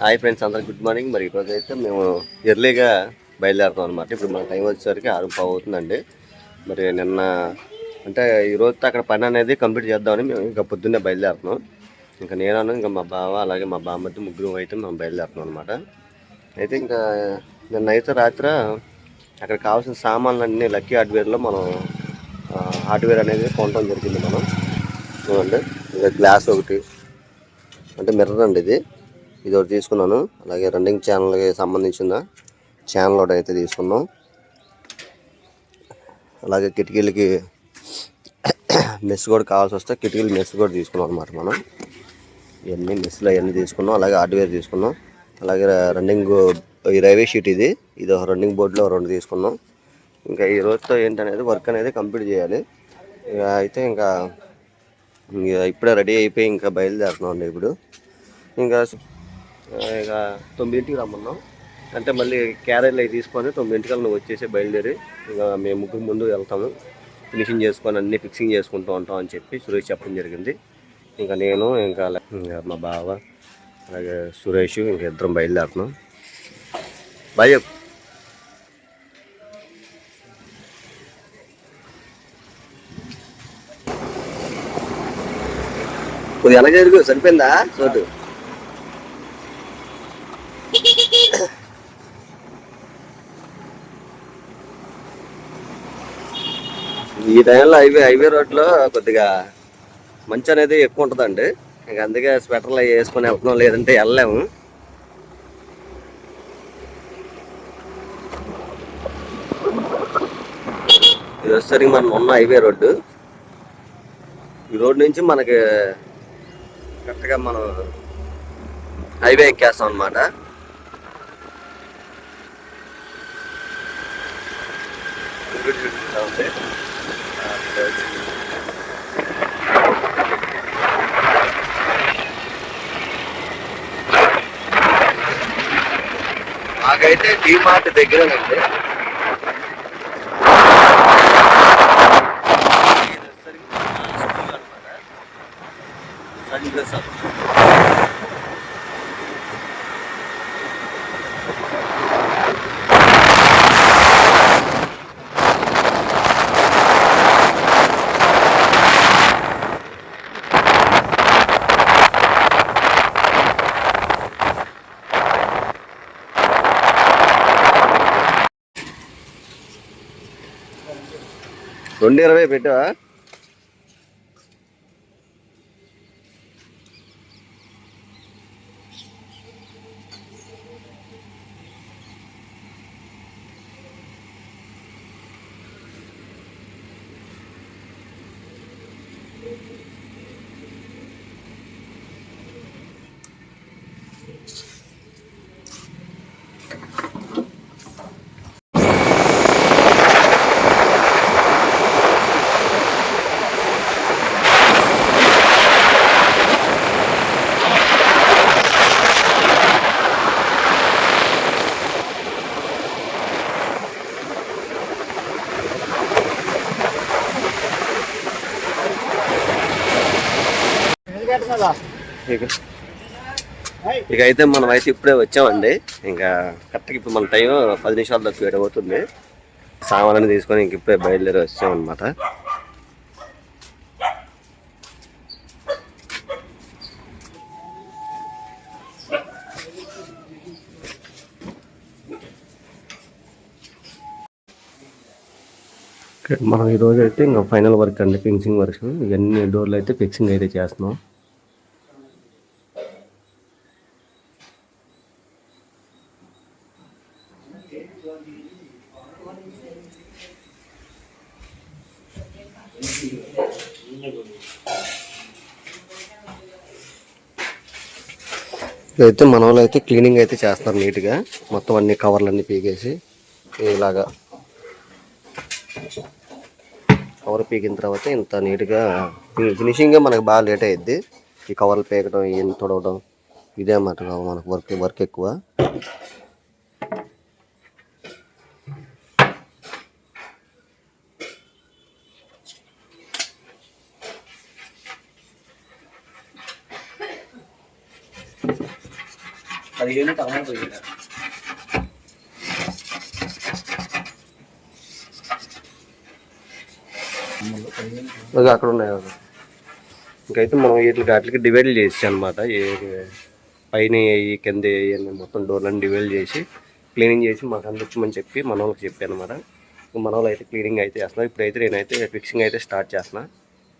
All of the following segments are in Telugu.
హాయ్ ఫ్రెండ్స్ అందరికి గుడ్ మార్నింగ్. మరి ఈరోజు అయితే మేము ఎర్లీగా బయలుదేరుతాం అనమాట ఇప్పుడు మన టైం వచ్చేసరికి ఆరు పావు అవుతుందండి. మరి నిన్న అంటే ఈరోజు అక్కడ పని అనేది కంప్లీట్ చేద్దామని మేము ఇంకా పొద్దున్నే బయలుదేరుతున్నాం. ఇంకా నేను ఇంకా మా బావ అలాగే మా బామ్మద్ది ముగ్గురు అయితే మేము బయలుదేరుతున్నాం అనమాట అయితే ఇంకా నిన్న అయితే రాత్రి అక్కడ కావాల్సిన సామాన్లు అన్నీ లక్కీ హార్డ్వేర్లో మనం హార్డ్వేర్ అనేది కొనడం జరిగింది మనం. చూడండి ఇంకా గ్లాస్ ఒకటి. అంటే మిర్రర్ అండి ఇది. ఇది ఒకటి తీసుకున్నాను. అలాగే రన్నింగ్ ఛానల్కి సంబంధించిన ఛానల్ ఒకటి అయితే తీసుకున్నాం. అలాగే కిటికీలకి మెస్ కూడా కావాల్సి వస్తే కిటికీలు మెస్ కూడా తీసుకున్నాం అనమాట మనం. ఇవన్నీ మెస్లు అవన్నీ తీసుకున్నాం. అలాగే హార్డ్వేర్ తీసుకున్నాం. అలాగే రన్నింగ్ ఈ రైల్వే షీట్ ఇది. ఇది ఒక రన్నింగ్ బోర్డులో రెండు తీసుకున్నాం. ఇంకా ఈ రోజుతో ఏంటనేది వర్క్ అనేది కంప్లీట్ చేయాలి. ఇక అయితే ఇంకా ఇక ఇప్పుడే రెడీ అయిపోయి ఇంకా బయలుదేరుతున్నాం అండి ఇప్పుడు. ఇంకా ఇక తొమ్మిదింటికి రమ్మన్నాం. అంటే మళ్ళీ క్యారెట్లు అవి తీసుకొని తొమ్మిదింటికల్లా నువ్వు వచ్చేసి బయలుదేరి ఇక మేము ముగ్గురు ముందు వెళ్తాము. ఫినిషింగ్ చేసుకొని అన్ని ఫిక్సింగ్ చేసుకుంటూ ఉంటాం అని చెప్పి సురేష్ చెప్పడం జరిగింది. ఇంకా నేను ఇంకా ఇంకా మా బావ అలాగే సురేష్ ఇంకా ఇద్దరం బయలుదేరుతున్నాం. బాయ్ చెప్పు. కొద్దిగా వెనక జరుగు సరిపోయిందా? చోటు. ఈ టైంలో హైవే హైవే రోడ్లో కొద్దిగా మంచు అనేది ఎక్కువ ఉంటుందండి. ఇంకా అందుకే స్వెటర్లు అవి వేసుకొని వెళ్తున్నాం లేదంటే వెళ్ళలేము. ఇది వచ్చేసరికి మనం ఉన్న హైవే రోడ్డు. ఈ రోడ్ నుంచి మనకి కరెక్ట్గా మనం హైవే ఎక్కేస్తాం అనమాట మాకైతే డిమార్ట్ దగ్గరేనండి రెండు ఇరవై పెట్టావా? ఇక. ఇక అయితే మనం అయితే ఇప్పుడే వచ్చామండి. ఇంకా కరెక్ట్గా ఇప్పుడు మన టైం పది నిమిషాలు తక్కువ ఏడు అవుతుంది సామాన్లు తీసుకొని ఇంక ఇప్పుడే బయలుదేరి వచ్చామన్నమాట. మనం ఈ రోజు అయితే ఇంకా ఫైనల్ వర్క్ అండి ఫినిషింగ్ వర్క్. ఇవన్నీ డోర్లు అయితే ఫిక్సింగ్ అయితే చేస్తున్నాం. అయితే మన వాళ్ళు అయితే క్లీనింగ్ అయితే చేస్తారు నీట్గా. మొత్తం అన్ని కవర్లు అన్నీ పీకేసి ఇలాగా కవర్ పీకిన తర్వాత ఇంత నీట్గా ఫినిషింగ్ మనకు బాగా లేట్ అయ్యిద్ది ఈ కవర్లు పీకడం ఏం తొడవడం ఇదే అన్నమాట మనకు వర్క్ వర్క్ ఎక్కువ. పదిహేను తర్వాత పోయింది అక్కడ ఉన్నాయి కదా. ఇంకైతే మనం వీటికి వాటికి డివైడ్ చేసి అనమాట ఏ పైన ఈ కింద ఇవన్నీ మొత్తం డోర్లను డివైడ్ చేసి క్లీనింగ్ చేసి మాకు అందించమని చెప్పి మన వాళ్ళకి చెప్పాను అనమాట మన వాళ్ళు అయితే క్లీనింగ్ అయితే చేస్తున్నా ఇప్పుడైతే నేనైతే ఫిక్సింగ్ అయితే స్టార్ట్ చేస్తున్నా.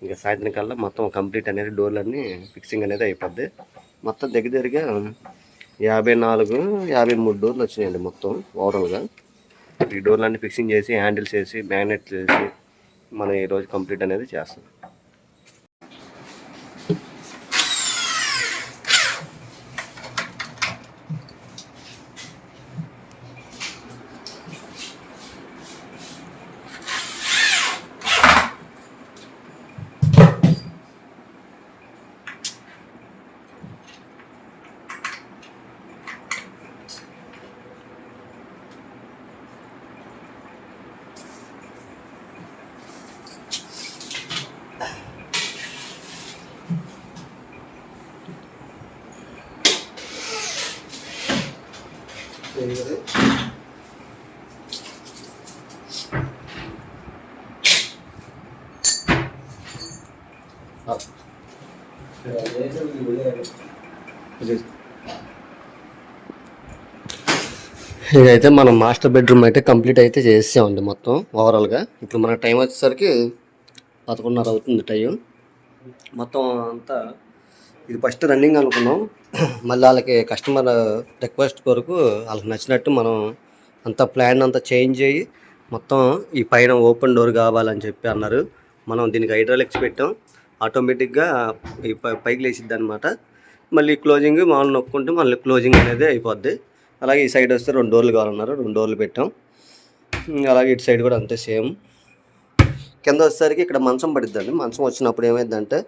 ఇంకా సాయంత్రం కల్లా మొత్తం కంప్లీట్ అనేది డోర్లన్నీ ఫిక్సింగ్ అనేది అయిపోద్ది. మొత్తం దగ్గర దగ్గరగా యాభై నాలుగు యాభై మూడు డోర్లు వచ్చినాయండి మొత్తం ఓవరాల్గా. ఈ డోర్లన్నీ ఫిక్సింగ్ చేసి హ్యాండిల్స్ వేసి మ్యాగ్నెట్ చేసి మనం ఈరోజు కంప్లీట్ అనేది చేస్తాం. ఇదైతే మనం మాస్టర్ బెడ్రూమ్ అయితే కంప్లీట్ అయితే చేసామండి మొత్తం ఓవరాల్గా. ఇప్పుడు మన టైం వచ్చేసరికి పదకొండున్నర అవుతుంది టైం. మొత్తం అంతా ఇది ఫస్ట్ రన్నింగ్ అనుకున్నాం. మళ్ళీ వాళ్ళకి కస్టమర్ రిక్వెస్ట్ కొరకు వాళ్ళకి నచ్చినట్టు మనం అంత ప్లాన్ అంతా చేంజ్ అయ్యి మొత్తం ఈ పైన ఓపెన్ డోర్ కావాలని చెప్పి అన్నారు. మనం దీనికి హైడ్రాలిక్స్ పెట్టాం. ఆటోమేటిక్గా ఈ పైకి లేచిద్ది అనమాట మళ్ళీ క్లోజింగ్ మామూలు నొక్కుంటే మళ్ళీ క్లోజింగ్ అనేది అయిపోద్ది. అలాగే ఈ సైడ్ వస్తే రెండు డోర్లు కావాలన్నారు. రెండు డోర్లు పెట్టాం. అలాగే ఇటు సైడ్ కూడా అంతే సేమ్ కింద వచ్చేసరికి ఇక్కడ మంచం పడిద్దండి. మంచం వచ్చినప్పుడు ఏమైందంటే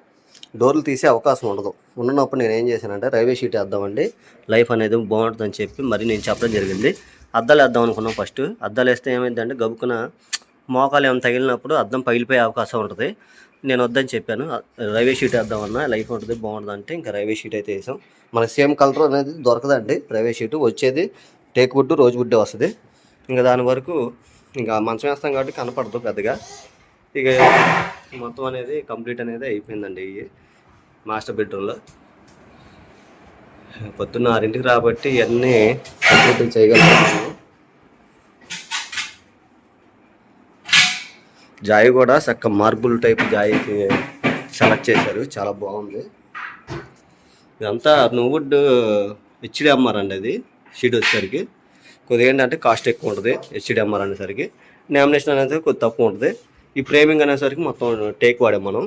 డోర్లు తీసే అవకాశం ఉండదు. ఉన్నప్పుడు నేను ఏం చేశానంటే రైల్వే షీట్ వేద్దామండి. లైఫ్ అనేది బాగుంటుందని చెప్పి మరి నేను చెప్పడం జరిగింది. అద్దాలు వేద్దాం అనుకున్నాం ఫస్ట్. అద్దాలు వేస్తే ఏమైందంటే గబుకున మోకాలు ఏమైనా తగిలినప్పుడు అద్దం పగిలిపోయే అవకాశం ఉంటుంది. నేను వద్దని చెప్పాను. రైల్వే షీట్ వేద్దామన్నా లైఫ్ ఉంటుంది బాగుంటుంది అంటే ఇంకా రైల్వే షీట్ అయితే వేసాం. మనకి సేమ్ కలర్ అనేది దొరకదండి రైల్వే షీట్. వచ్చేది టేక్ వుడ్ రోజు వుడ్డే వస్తుంది. ఇంకా దాని వరకు ఇంకా మంచం వేస్తాం కాబట్టి కనపడదు పెద్దగా. ఇక మొత్తం అనేది కంప్లీట్ అనేది అయిపోయిందండి మాస్టర్ బెడ్రూమ్లో. పొద్దున్న ఆరింటికి రాబట్టి ఇవన్నీ కంప్లీట్ చేయగలుగుతాము జాయి కూడా చక్క మార్బుల్ టైప్ జాయి సెలెక్ట్ చేశారు. చాలా బాగుంది. ఇదంతా నువ్వుడ్ హెచ్డిఎంఆర్ అండి అది షీట్ వచ్చేసరికి. కొద్దిగా ఏంటంటే కాస్ట్ ఎక్కువ ఉంటుంది హెచ్డిఎంఆర్ అనేసరికి. నామినేషన్ అనేది కొద్ది తక్కువ ఉంటుంది. ఈ ఫ్రేమింగ్ అనేసరికి మొత్తం టేక్ వాడాం మనం.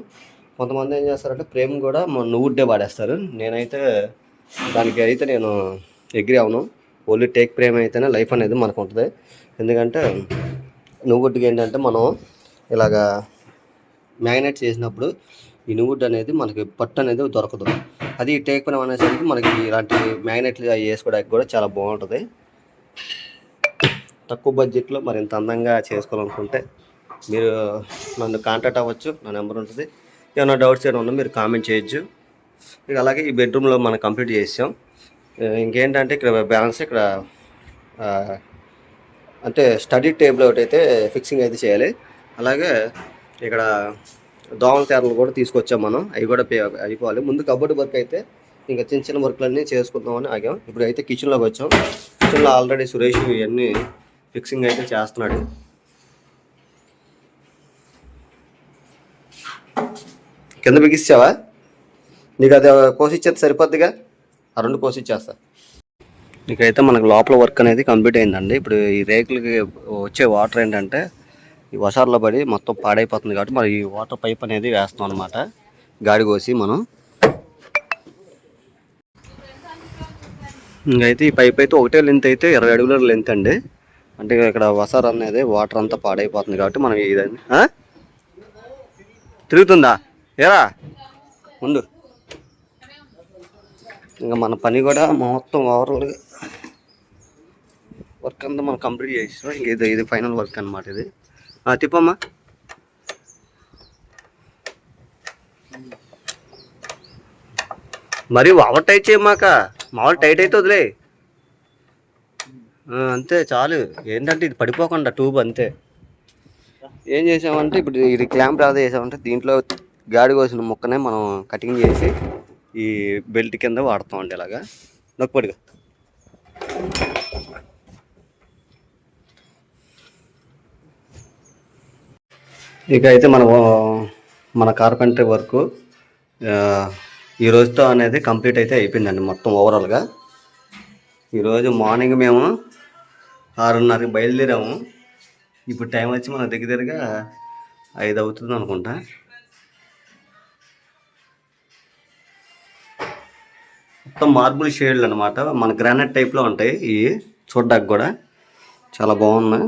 కొంతమంది ఏం చేస్తారంటే ఫ్రేమ్ కూడా మన నువ్వుడ్డే వాడేస్తారు. నేనైతే దానికి అయితే నేను ఎగ్రీ అవును. ఓన్లీ టేక్ ఫ్రేమ్ అయితేనే లైఫ్ అనేది మనకు ఉంటుంది. ఎందుకంటే నువ్వుడ్డుకి ఏంటంటే మనం ఇలాగా మ్యాగ్నెట్ చేసినప్పుడు ఈ నువ్వుడ్ అనేది మనకి పట్టు అనేది దొరకదు. అది టేక్ ఫ్రేమ్ అనేసరికి మనకి ఇలాంటి మ్యాగ్నెట్లు అవి వేసుకోవడానికి కూడా చాలా బాగుంటుంది. తక్కువ బడ్జెట్లో మరింత అందంగా చేసుకోవాలనుకుంటే మీరు నన్ను కాంటాక్ట్ అవ్వచ్చు నా నెంబర్ ఉంటుంది. ఏమైనా డౌట్స్ ఏమైనా ఉన్నా మీరు కామెంట్ చేయొచ్చు. ఇక అలాగే ఈ బెడ్రూమ్లో మనం కంప్లీట్ చేసాం. ఇంకేంటంటే ఇక్కడ బ్యాలెన్స్ ఇక్కడ అంటే స్టడీ టేబుల్ ఒకటి అయితే ఫిక్సింగ్ అయితే చేయాలి. అలాగే ఇక్కడ దోమల తెరలు కూడా తీసుకొచ్చాం మనం. అవి కూడా పే అయిపోవాలి. ముందు కబోర్డ్ వర్క్ అయితే ఇంకా చిన్న చిన్న వర్క్లన్నీ చేసుకుందామని ఆగాం. ఇప్పుడు అయితే కిచెన్లోకి వచ్చాం. కిచెన్లో ఆల్రెడీ సురేష్ ఇవన్నీ ఫిక్సింగ్ అయితే చేస్తున్నాడు. కింద బిగిస్తావా? నీకు అది కోసిచ్చేది సరిపోద్దిగా? ఆ రెండు కోసిచ్చేస్తా ఇకైతే మనకు లోపల వర్క్ అనేది కంప్లీట్ అయిందండి. ఇప్పుడు ఈ రేకులకి వచ్చే వాటర్ ఏంటంటే ఈ వర్షాల్లో పడి మొత్తం పాడైపోతుంది కాబట్టి మరి ఈ వాటర్ పైప్ అనేది వేస్తాం అనమాట గాడి కోసి మనం. ఇంకైతే ఈ పైప్ అయితే ఒకటే లెంత్ అయితే ఇరవై అడుగుల లెంత్ అండి. అంటే ఇక్కడ వసార్ అనేది వాటర్ అంతా పాడైపోతుంది కాబట్టి మనం ఇదని తిరుగుతుందా? ఏరా? ముందు ఇంకా మన పని కూడా మొత్తం ఓవరాల్గా వర్క్ అంతా మనం కంప్లీట్ చేసాం ఇంక ఇది ఇది ఫైనల్ వర్క్ అనమాట ఇది. ఆ, తిప్పమ్మా. మరి ఓవర్ టైట్ చేయమాక మామూలు టైట్ అయితే వదిలే. ఆ, అంతే చాలు. ఏంటంటే ఇది పడిపోకుండా ట్యూబ్ అంతే. ఏం చేసామంటే ఇప్పుడు ఇది క్లాంప్ రాదు చేసామంటే దీంట్లో గాడి కోసిన ముక్కనే మనం కటింగ్ చేసి ఈ బెల్ట్ కింద వాడతాం అండి ఇలాగా. నొక్కుపడిగా ఇక అయితే మన మన కార్పెంటరీ వర్క్ ఈ రోజుతో అనేది కంప్లీట్ అయితే అయిపోయిందండి మొత్తం ఓవరాల్గా ఈరోజు మార్నింగ్ మేము ఆరున్నరకి బయలుదేరాము. ఇప్పుడు టైం వచ్చి మన దగ్గర దగ్గరగా ఐదు అవుతుంది అనుకుంటా. మొత్తం మార్బుల్ షేడ్లు అనమాట మన గ్రానైట్ టైప్లో ఉంటాయి ఇవి. చూడ్డానికి కూడా చాలా బాగున్నాయి.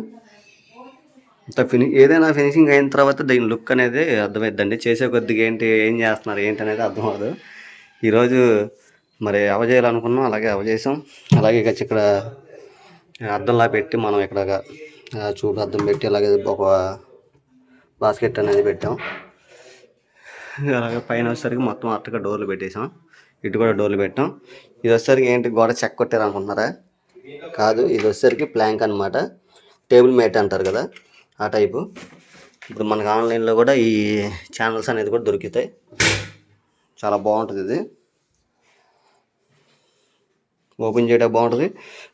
అంత ఫిని ఏదైనా ఫినిషింగ్ అయిన తర్వాత దీని లుక్ అనేది అర్థమైద్దండి. చేసే కొద్దిగా ఏంటి ఏం చేస్తున్నారు ఏంటి అనేది అర్థం అవ్వదు. ఈరోజు మరి అవజేయాలనుకున్నాం అలాగే అవజేసాం. అలాగే ఇక ఇక్కడ అద్దంలా పెట్టి మనం ఇక్కడ చూడు చూపు అద్దం పెట్టి అలాగే ఒక బాస్కెట్ అనేది పెట్టాం. అలాగే పైన వచ్చేసరికి మొత్తం అట్టగా డోర్లు పెట్టేసాం. ఇటు కూడా డోర్లు పెట్టాం. ఇది వచ్చేసరికి ఏంటి గోడ చెక్క కొట్టారు అనుకుంటున్నారా కాదు ఇది వచ్చేసరికి ప్లాంక్ అన్నమాట. టేబుల్ మేట్ అంటారు కదా ఆ టైపు. ఇప్పుడు మనకు ఆన్లైన్లో కూడా ఈ ఛానల్స్ అనేది కూడా దొరుకుతాయి. చాలా బాగుంటుంది ఇది. ఓపెన్ చేయడం బాగుంటుంది.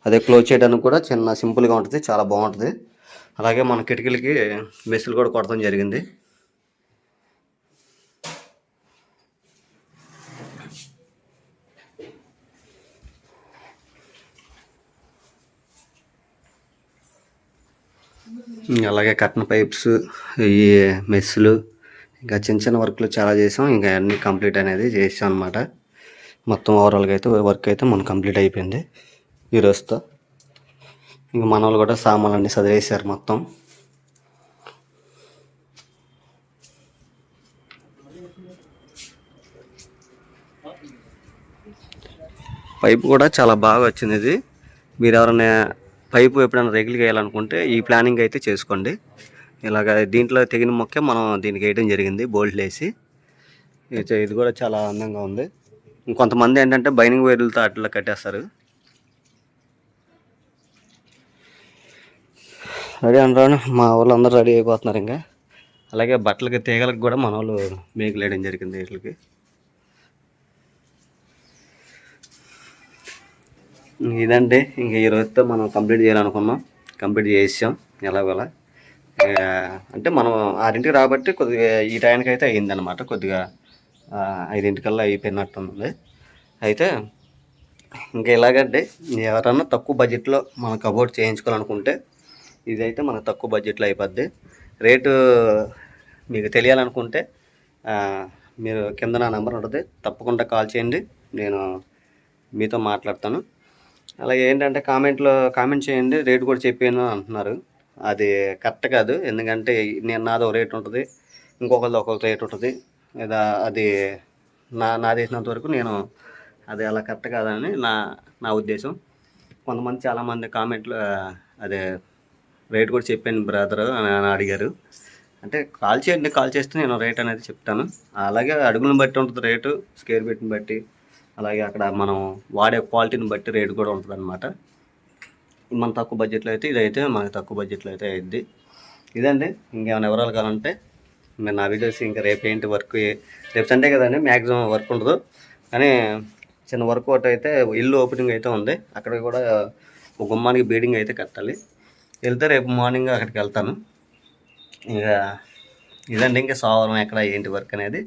అదే క్లోజ్ చేయడానికి కూడా చిన్న సింపుల్గా ఉంటుంది చాలా బాగుంటుంది. అలాగే మన కిటికీలకి మెస్సులు కూడా కొడతాం జరిగింది. అలాగే కట్న పైప్స్ ఈ మెస్సులు ఇంకా చిన్న చిన్న వర్క్లు చాలా చేసాం. ఇంకా అన్నీ కంప్లీట్ అనేది చేసాం అనమాట మొత్తం ఓవరాల్గా అయితే వర్క్ అయితే మనం కంప్లీట్ అయిపోయింది. ఈ రోజుతో ఇంకా మన వాళ్ళు కూడా సామాన్లు అన్నీ చదివేశారు మొత్తం. పైపు కూడా చాలా బాగా వచ్చింది ఇది. మీరు ఎవరైనా పైపు ఎప్పుడైనా రెగ్యులర్ వేయాలనుకుంటే ఈ ప్లానింగ్ అయితే చేసుకోండి. ఇలాగ దీంట్లో తెగిన మొక్కే మనం దీనికి వేయడం జరిగింది బోల్ట్లు వేసి ఇది కూడా చాలా అందంగా ఉంది. ఇంకొంతమంది ఏంటంటే బైనింగ్ వైర్లతో అట్లా కట్టేస్తారు. రెడీ అనరాను మా వాళ్ళు అందరూ రెడీ అయిపోతున్నారు ఇంకా. అలాగే బట్టలకి తీగలకు కూడా మన వాళ్ళు మేకలేయడం జరిగింది వీటికి. ఇదండి. ఇంక ఈ రోజుతో మనం కంప్లీట్ చేయాలనుకున్నాం. కంప్లీట్ చేసాం ఎలాగోలా. అంటే మనం ఆరింటికి రాబట్టి కొద్దిగా ఈ టైంకి అయితే అయ్యిందనమాట కొద్దిగా ఐదింటికల్లా అయిపోయినట్టుంది. అయితే ఇంకా ఇలాగంటే ఎవరన్నా తక్కువ బడ్జెట్లో మన కబోర్డ్ చేయించుకోవాలనుకుంటే ఇదైతే మనకు తక్కువ బడ్జెట్లో అయిపోద్ది. రేటు మీకు తెలియాలనుకుంటే మీరు కింద నా నెంబర్ ఉంటుంది. తప్పకుండా కాల్ చేయండి. నేను మీతో మాట్లాడతాను. అలాగే ఏంటంటే కామెంట్లో కామెంట్ చేయండి రేటు కూడా చెప్పాను అంటున్నారు. అది కరెక్ట్ కాదు. ఎందుకంటే నేను నాది ఒక రేట్ ఉంటుంది ఇంకొకరిది ఒక్కొక్క రేట్ ఉంటుంది. లేదా అది నా నా చేసినంత వరకు నేను అది అలా కరెక్ట్ కాదని నా నా ఉద్దేశం. కొంతమంది చాలామంది కామెంట్లో అదే రేట్ కూడా చెప్పాను బ్రదర్ అని అని అడిగారు. అంటే కాల్ చేయండి కాల్ చేస్తే నేను రేట్ అనేది చెప్తాను. అలాగే అడుగులను బట్టి ఉంటుంది రేటు స్కేర్ బిట్ని బట్టి. అలాగే అక్కడ మనం వాడే క్వాలిటీని బట్టి రేటు కూడా ఉంటుంది అనమాట మన తక్కువ బడ్జెట్లో అయితే ఇదైతే మనకి తక్కువ బడ్జెట్లో అయితే అయింది ఇదండి. ఇంకేమైనా వివరాలు కావాలంటే మేము నా వీడియోస్ ఇంకా రేపు ఏంటి వర్క్ రేపు సండే కదండి మ్యాక్సిమం వర్క్ ఉండదు. కానీ చిన్న వర్క్ ఒకటి అయితే ఇల్లు ఓపెనింగ్ అయితే ఉంది. అక్కడ కూడా ఒక గుమ్మానికి బీడింగ్ అయితే కట్టాలి. వెళ్తే రేపు మార్నింగ్ అక్కడికి వెళ్తాను. ఇంకా ఇదండి. ఇంకా సోమవారం ఎక్కడ ఏంటి వర్క్ అనేది.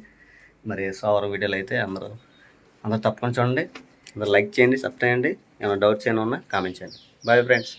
మరి సోమవారం వీడియోలు అయితే అందరూ అందరూ తప్పకుండా చూడండి. అందరూ లైక్ చేయండి సబ్స్క్రైబ్ చేయండి. ఏమైనా డౌట్స్ ఏమైనా ఉన్నా కామెంట్ చేయండి. Bye friends